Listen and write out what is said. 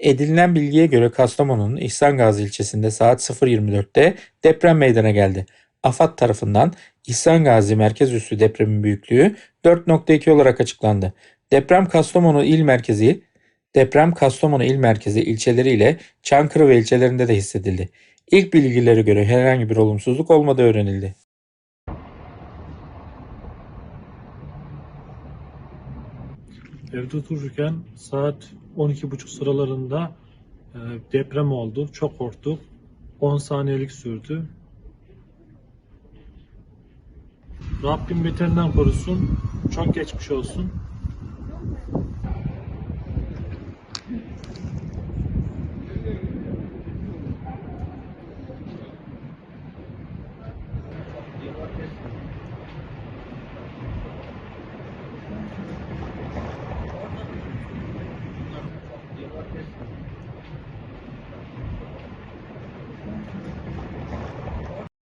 Edinilen bilgiye göre Kastamonu'nun İhsan Gazi ilçesinde saat 0.24'te deprem meydana geldi. AFAD tarafından İhsan Gazi merkez üssü depremin büyüklüğü 4.2 olarak açıklandı. Deprem Kastamonu il merkezi Deprem Kastamonu il merkezi ilçeleriyle Çankırı ve ilçelerinde de hissedildi. İlk bilgilere göre herhangi bir olumsuzluk olmadığı öğrenildi. Evde otururken saat 12.30 sıralarında e, deprem oldu. Çok korktuk. 10 saniyelik sürdü. Rabbim beterinden korusun. Çok geçmiş olsun.